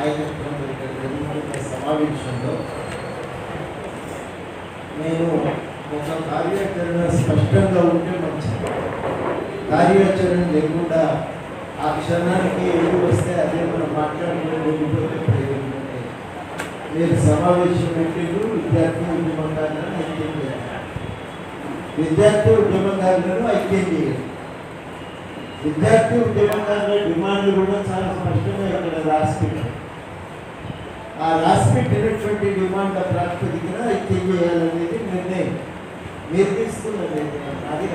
నాయకత్వంలో సమావేశంలో నేను ఒక కార్యాచరణ స్పష్టంగా ఉంటే మంచిది కార్యాచరణ లేకుండా ఆ క్షణానికి ఏది వస్తే అదే మనం మాట్లాడుకునే వెళ్ళిపోతే ప్రయోజనం మీరు సమావేశం పెట్టిండ్రు విద్యార్థి ఉద్యమకారులను ఐక్యం చేయాలి. విద్యార్థి ఉద్యమకారులను ఐక్యం చేయాలి విద్యార్థి ఉద్యమకారుల డిమాండ్లు కూడా చాలా స్పష్టంగా ఇక్కడ రాసి ఆ రాసి పెట్టినటువంటి డిమాండ్ ప్రాతిపదికన దగ్గర చేయాలనేది నిర్ణయం. మీరు తీసుకున్న నిర్ణయం. అది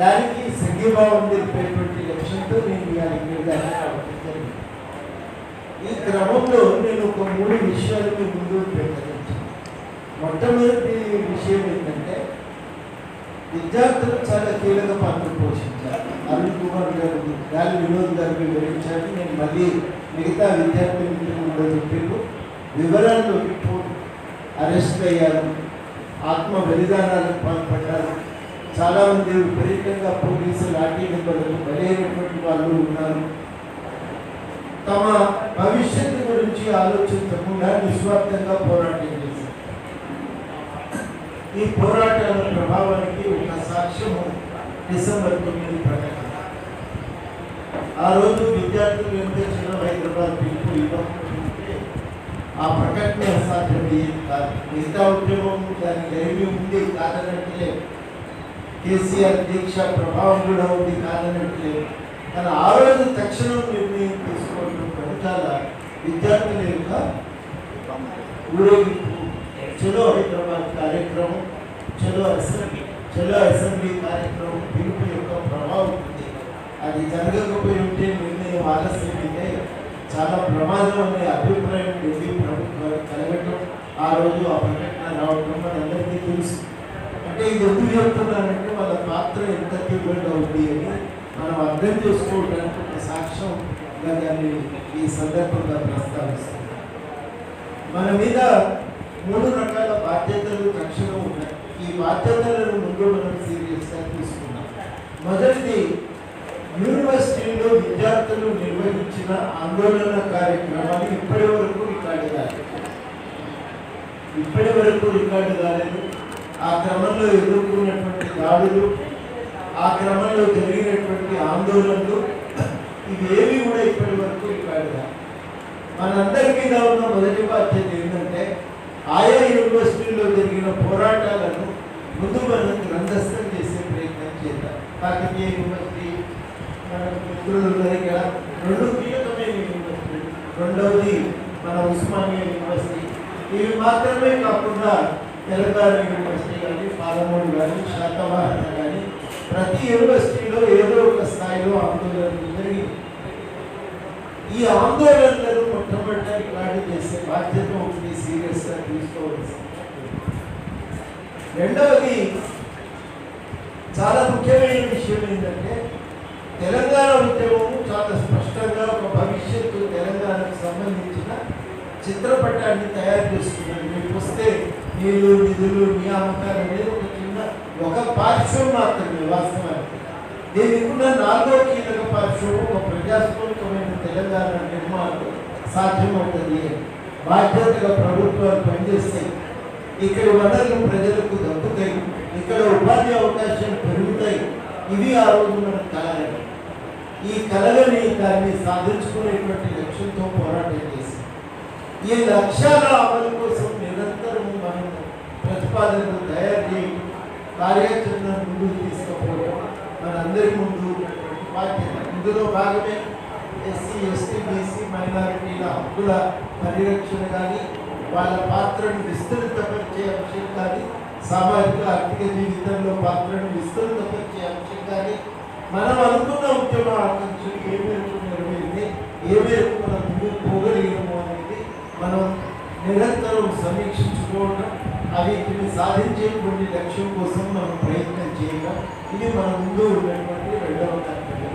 దానికి సంఘీభావం తెలిపేటువంటి లక్ష్యంతో నేను ఇవాళ ఇక్కడ జరిగింది. ఈ క్రమంలో నేను ఒక మూడు విషయాలు మీ ముందు ప్రకటించాను. మొట్టమొదటి విషయం ఏంటంటే విద్యార్థులు చాలా కీలక పాత్ర పోషించారు. అరుణ్ కుమార్ గారు గాలి వినోద్ గారికి వివరించారు నేను మళ్ళీ మిగతా విద్యార్థి మిత్రులు కూడా చెప్పారు వివరాల్లోకి అరెస్ట్ అయ్యారు. ఆత్మ బలిదానాలకు పాల్పడ్డారు. చాలా మంది విపరీతంగా పోలీసు లాఠీ దెబ్బలకు బలైనటువంటి వాళ్ళు ఉన్నారు. తమ భవిష్యత్తు గురించి ఆలోచించకుండా నిస్వార్థంగా పోరాటం చేశారు. ఈ పోరాటాల ప్రభావానికి ఒక సాక్ష్యము డిసెంబర్ తొమ్మిది ప్రకటన. ఆ రోజు విద్యార్థులు ఎంత చిన్న హైదరాబాద్ పిలుపు ఇవ్వకపోతే ఆ ప్రకటన అసాధ్యమయ్యేది కాదు. మిగతా ఉద్యమం దాని గరిమి ఉంది కాదనట్లే. కేసీఆర్ దీక్ష ప్రభావం కూడా ఉంది కాదనట్లే. కానీ ఆ రోజు తక్షణం నిర్ణయం తీసుకోవడం ఫలితాల విద్యార్థుల యొక్క ఊరేగింపు. చలో హైదరాబాద్ కార్యక్రమం చలో అసెంబ్లీ. చలో అసెంబ్లీ కార్యక్రమం పిలుపు యొక్క ప్రభావం ఉంది. అది జరగకపోయి ఉంటే నిర్ణయం ఆలస్యమైతే చాలా ప్రమాదం అనే అభిప్రాయం ఉంది ప్రభుత్వాలు కలగటం ఆ రోజు ఆ ప్రకటన రావడం మనందరికీ తెలుసు. అంటే ఇది ఎందుకు చెప్తున్నానంటే వాళ్ళ పాత్ర ఎంత తీవ్రంగా ఉంది అని మనం అర్థం చేసుకోవడానికి ఒక సాక్ష్యంగా దాన్ని ఈ సందర్భంగా ప్రస్తావిస్తున్నాం. మన మీద మూడు రకాల బాధ్యతలు తక్షణం బాధ్యతలను ముందు మనం సీరియస్గా తీసుకున్నాం మొదటిది యూనివర్సిటీలో విద్యార్థులు నిర్వహించిన ఆందోళన కార్యక్రమాలు ఇప్పటి వరకు రికార్డు కాలేదు. ఇప్పటి వరకు రికార్డు కాలేదు. ఆ క్రమంలో ఎదుర్కొన్నటువంటి దాడులు ఆ క్రమంలో జరిగినటువంటి ఆందోళనలు ఇవేవి కూడా ఇప్పటి వరకు రికార్డు కాలేదు. మనందరి మీద ఉన్న మొదటి బాధ్యత ఏంటంటే ఆయా యూనివర్సిటీల్లో జరిగిన పోరాటాల కుటుంబాలను మనం గ్రంథస్థం చేసే ప్రయత్నం చేద్దాం. కాకతీయ విభక్తి మన మిత్రులు ఉన్నారు ఇక్కడ. రెండు కీలకమైన యూనివర్సిటీ రెండవది మన ఉస్మానియా యూనివర్సిటీ. ఇవి మాత్రమే కాకుండా తెలంగాణ యూనివర్సిటీ కానీ పాలమూరు కానీ శాతవాహన కానీ ప్రతి యూనివర్సిటీలో ఏదో ఒక స్థాయిలో ఆందోళనలు జరిగింది ఈ ఆందోళనలను మొట్టమొదటి రికార్డు చేసే బాధ్యత ఒకటి సీరియస్గా తీసుకోవాల్సి రెండవది చాలా ముఖ్యమైన విషయం ఏంటంటే తెలంగాణ ఉద్యమం చాలా స్పష్టంగా ఒక భవిష్యత్తు తెలంగాణకు సంబంధించిన చిత్రపటాన్ని తయారు చేస్తున్నారు మీకు వస్తే నీళ్ళు నిధులు నియామకాలు అనేది ఒక చిన్న ఒక పార్శ్వం మాత్రమే వాస్తవానికి. దీనికి ఉన్న నాలుగో కీలక పార్శ్వం ఒక ప్రజాస్వామికమైన తెలంగాణ నిర్మాణం సాధ్యమవుతుంది. బాధ్యతగా ప్రభుత్వాలు పనిచేస్తాయి ఇక్కడ వనరులు ప్రజలకు దక్కుతాయి. ఇక్కడ ఉపాధి అవకాశాలు పెరుగుతాయి. ఇవి ఆ రోజు మన కలలు ఈ కళలని దాన్ని సాధించుకునేటువంటి లక్ష్యంతో పోరాటం చేసి ఈ లక్ష్యాల అమలు కోసం నిరంతరం మనం ప్రతిపాదనలు తయారు చేయడం కార్యాచరణ ముందుకు తీసుకుపోవడం మనందరి ముందు ఉన్నటువంటి బాధ్యత. ఇందులో భాగమే ఎస్సీ ఎస్టీ బీసీ మైనారిటీల హక్కుల పరిరక్షణ కానీ వాళ్ళ పాత్రను విస్తృతపరిచే అంశం కానీ సామాజిక ఆర్థిక జీవితంలో పాత్రను విస్తృతపరిచే అంశం కానీ మనం అనుకున్న ఉద్యమ ఆకాంక్షలు ఏ మేరకు నెరవేరింది ఏ మేరకు మనం ముందుకు పోగలిగినము అనేది మనం నిరంతరం సమీక్షించుకోవడం వీటిని సాధించే కొన్ని లక్ష్యం కోసం మనం ప్రయత్నం చేయడం ఇది మన ముందు ఉన్నటువంటి రెండవ కర్తవ్యం.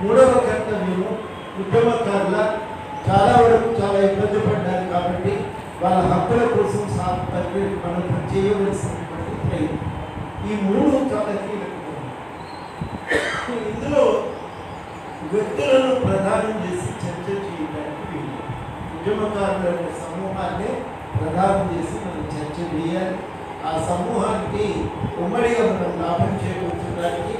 మూడవ కర్తవ్యము ఉద్యమకారుల చాలా వరకు చాలా ఇబ్బంది పడ్డారు కాబట్టి వాళ్ళ హక్కుల కోసం సా- మనం చేయవలసినటువంటి ప్రయత్నం ఈ మూడు చాలా ఇందులో వ్యక్తులను ప్రధానం చేసి చర్చ చేయడానికి ఉద్యమకారుల సమూహాన్ని ప్రధానం చేసి మనం చర్చ చేయాలి. ఆ సమూహానికి ఉమ్మడిగా మనం లాభం చేకూర్చడానికి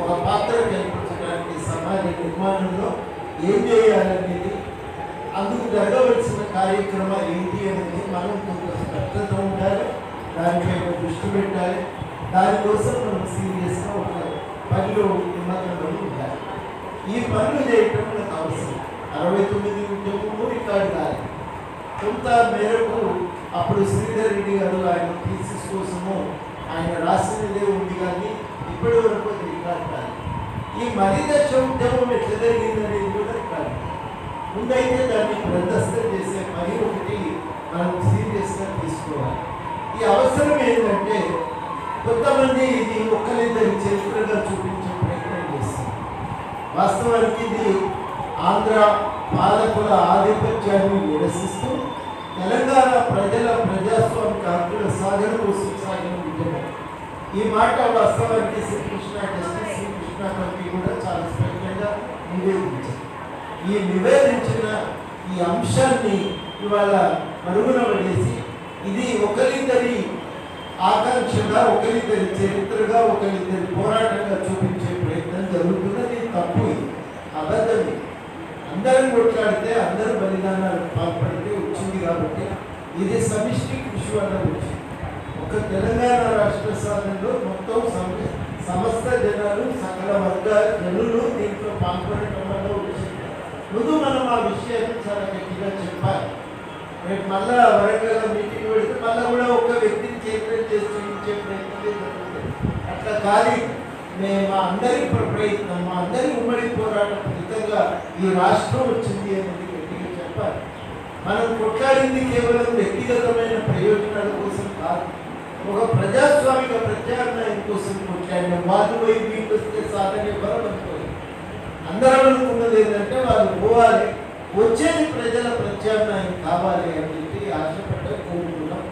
ఒక పాత్ర కల్పించడానికి సమాజ నిర్మాణంలో ఏం చేయాలనేది అందుకు జరగవలసిన కార్యక్రమాలు ఏంటి అనేది మనం కొంత స్పష్టత ఉండాలి. దానిపై ఒక దృష్టి పెట్టాలి. దానికోసం మనం సీరియస్గా ఒక పనిలో నిమగ్నంలో ఉండాలి. ఈ పనులు చేయటం మనకు అవసరం. అరవై తొమ్మిది ఉద్యోగము రికార్డు కాదు. కొంత మేరకు అప్పుడు శ్రీధర్ రెడ్డి గారు ఆయన థీసిస్ కోసము ఆయన రాసినదే ఉంది కానీ ఇప్పటి వరకు రికార్డు కాదు. ఈ మరిదశ ఉద్యమం ఎట్లా జరిగిందనేది కూడా రికార్డు. ముందైతే దాన్ని ప్రదర్శన చేసే పని ఒకటి మనం సీరియస్గా తీసుకోవాలి. ఈ అవసరం ఏంటంటే కొంతమంది ఇది ఒక్కరిద్దరి చరిత్రగా చూపించే ప్రయత్నం చేస్తారు. వాస్తవానికి ఇది ఆంధ్ర పాలకుల ఆధిపత్యాన్ని నిరసిస్తూ తెలంగాణ ప్రజల ప్రజాస్వామిక హక్కుల సాధన కోసం సాగిన ఉద్యమం ఈ మాట వాస్తవానికి శ్రీకృష్ణ జస్టిస్ శ్రీకృష్ణ కమిటీ కూడా చాలా స్పష్టంగా నివేదించారు. ఈ నివేదించిన ఈ అంశాన్ని ఇవాళ మరుగున పడేసి ఇది ఒకరిద్దరి ఆకాంక్షగా ఒకరిద్దరి చరిత్రగా ఒకరిద్దరి పోరాటంగా చూపించే ప్రయత్నం జరుగుతున్నది. తప్పు ఇది. అబద్ధం అందరం కొట్లాడితే అందరూ బలిదానాలు పాల్పడితే వచ్చింది కాబట్టి ఇది సమిష్టి కృషి వల్ల వచ్చింది ఒక తెలంగాణ రాష్ట్ర సాధనలో మొత్తం సమస్త జనాలు సకల వర్గాల జనులు దీంట్లో పాల్పడటం ముందు మనం ఆ విషయాన్ని చాలా గట్టిగా చెప్పాలి రేపు మళ్ళా వరంగల్ మీటింగ్ పెడితే మళ్ళీ కూడా ఒక వ్యక్తిని చైర్మన్ చేసి చూపించే ప్రయత్నమే అట్లా కాదు. మేము మా అందరి ప్రయత్నం మా అందరి ఉమ్మడి పోరాటం ఫలితంగా ఈ రాష్ట్రం వచ్చింది అనేది గట్టిగా చెప్పాలి. మనం కొట్లాడింది కేవలం వ్యక్తిగతమైన ప్రయోజనాల కోసం కాదు. ఒక ప్రజాస్వామిక ప్రత్యామ్నాయం కోసం కొట్లాడిన వాళ్ళు పోయి మీకు వస్తే సాధన ఎవరు అనుకోలేదు అందరం అనుకున్నది ఏంటంటే వాళ్ళు పోవాలి. వచ్చేది ప్రజల ప్రత్యామ్నాయం కావాలి అని చెప్పి ఆశపడ్డ కోరుకున్నాం.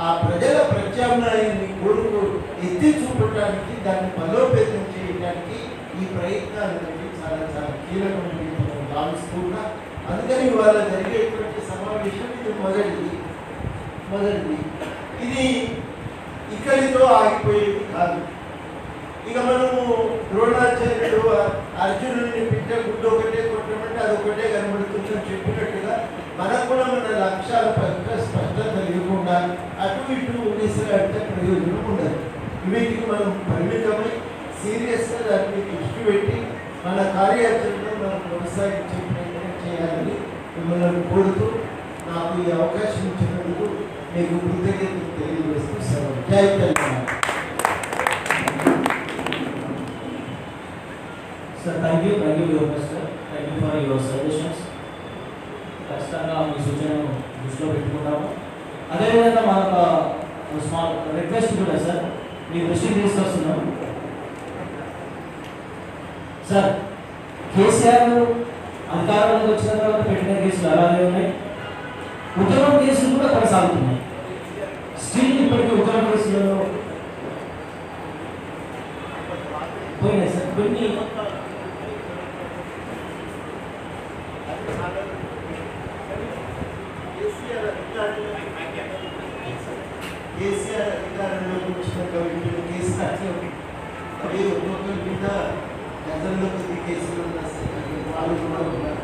ఆ ప్రజల ప్రత్యామ్నాయాన్ని కోరుకు ఎత్తి చూపడానికి దాన్ని బలోపేతం చేయడానికి ఈ ప్రయత్నాలు అనేవి చాలా చాలా కీలకమైన భావిస్తున్నా అందుకని ఇవాళ జరిగేటువంటి సమావేశం ఇది మొదటిది. మొదటిది. ఇది ఇక్కడితో ఆగిపోయేది కాదు. ఇక మనము ద్రోణాచార్యుడు అర్జునుడిని పిట్ట గుడ్డు ఒకటే కొట్టమంటే అది ఒకటే కనబడుతుందని చెప్పినట్టుగా మనకు కూడా మన లక్ష్యాల పట్ల స్పష్టత లేకుండా అటు ఇటు ఉండేసే ప్రయోజనం ఉండదు. వీటికి మనం పరిమితమై సీరియస్గా దాన్ని దృష్టి పెట్టి మన కార్యాచరణను మనం కొనసాగించే ప్రయత్నం చేయాలని మిమ్మల్ని కోరుతూ నాకు ఈ అవకాశం ఇచ్చినందుకు మీకు కృతజ్ఞతలు తెలియజేస్తూ సెలవు. జై Telangana. Sir thank you thank you your sir thank you for your suggestions ఖచ్చితంగా మీ సూచనను దృష్టిలో పెట్టుకుంటాము. అదేవిధంగా మనకు ఒక స్మాల్ రిక్వెస్ట్ కూడా సార్ మీ దృష్టికి తీసుకొస్తున్నాం. సార్ కేసీఆర్ అధికారంలోకి వచ్చిన తర్వాత పెట్టిన కేసులు అలాగే ఉన్నాయి. ఉత్తరం కేసులు కూడా కొనసాగుతున్నాయి. స్టిల్ ఇప్పటికీ ఉత్తరం కేసులలో పోయినాయి సార్ కొన్ని కేసీఆర్ అధికారంలో కేసీఆర్ అధికారంలోకి వచ్చిన కవిత కేసు అట్లే ఉంది. అవి ఒక్కొక్కరి మీద గతంలో కొద్ది కేసులు ఉన్న వాళ్ళు కూడా ఉన్నారు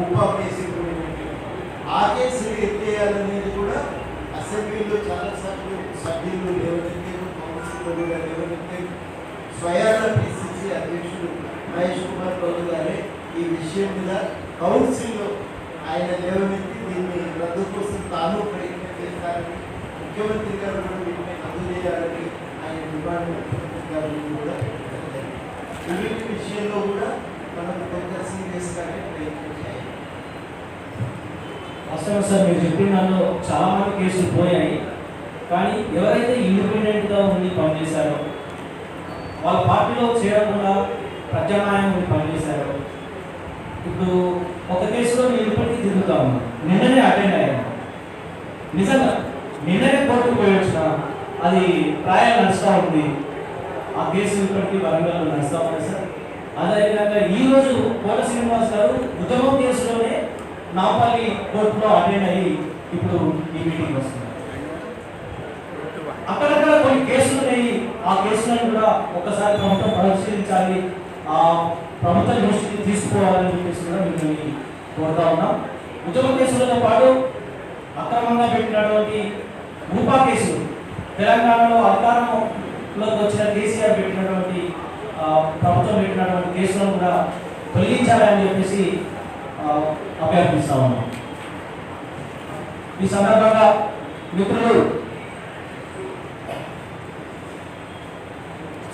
ఉపా కేసు కూడా ఉంది. ఆ కేసులు ఎత్తేయాలనేది కూడా అసెంబ్లీలో చాలా సార్లు సభ్యులు లేవనెత్తారు కౌన్సిలర్లు లేవనెత్తారు స్వయాన పిసిసి అధ్యక్షుడు మహేష్ కుమార్ గౌడ్ గారే ఈ విషయం మీద కౌన్సిల్లో ఆయన లేవనెత్తి దీన్ని రద్దు కోసం తాను ప్రయత్నం చేస్తారని ముఖ్యమంత్రి గారు కూడా వీటిని రద్దు చేయాలని ఆయన డిమాండ్ ముఖ్యమంత్రి గారిని కూడా పెట్టడం ఈ విషయంలో కూడా మనం కొంత సీరియస్గానే ప్రయత్నం చేయాలి. వాస్తవం సార్ మీరు చెప్పిన దానిలో చాలా మంది కేసులు పోయాయి. కానీ ఎవరైతే ఇండిపెండెంట్గా ఉండి పనిచేశారో వాళ్ళ పార్టీలో చేరకుండా ప్రత్యామ్నాయం ఉండి పనిచేశారో ఇప్పుడు ఒక కేసులో నేను ఇప్పటికీ తిరుగుతా ఉన్నాను నిన్ననే అటెండ్ అయ్యాను నిజంగా నిన్ననే కోర్టుకు పోయి వచ్చిన అది ట్రయల్ నడుస్తూ ఉంది. ఆ కేసు ఇప్పటికీ వరంగల్లో నడుస్తూ ఉంది సార్. అదేవిధంగా ఈరోజు కోట శ్రీనివాస్ గారు ఉద్యమం కేసులోనే నాపల్లి కోర్టులో అటెండ్ అయ్యి ఇప్పుడు ఈ మీటింగ్ వస్తున్నారు. అక్కడక్కడ కొన్ని కేసులు ఉన్నాయి. ఆ కేసులను కూడా ఒకసారి ప్రభుత్వం పరిశీలించాలి. ఆ ప్రభుత్వ దృష్టికి తీసుకోవాలని చెప్పేసి కూడా మిమ్మల్ని కోరుతా ఉన్నాం. ఉద్యమ కేసులతో పాటు అక్రమంగా పెట్టినటువంటి రూపా కేసులు తెలంగాణలో అధికారంలోకి వచ్చిన కేసీఆర్ పెట్టినటువంటి ప్రభుత్వం పెట్టినటువంటి కేసులను కూడా తొలగించాలని చెప్పేసి అభ్యర్థిస్తా ఉన్నాం. ఈ సందర్భంగా మిత్రులు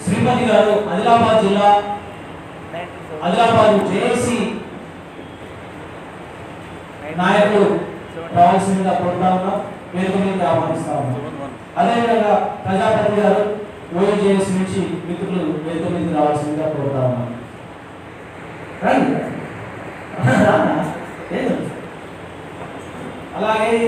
శ్రీమతి గారు ఆదిలాబాద్ జిల్లా ఆదిలాబాద్ జేఏసీ నాయకులు రావాల్సిందిగా కోరుతా ఉన్నాం. వేదిక మీద ఆహ్వానిస్తా ఉన్నాం. అదేవిధంగా ప్రజాపతి గారు ఓఎన్జేఎస్ నుంచి మిత్రులు వేదిక మీద రావాల్సిందిగా కోరుతా ఉన్నాం. అలాగే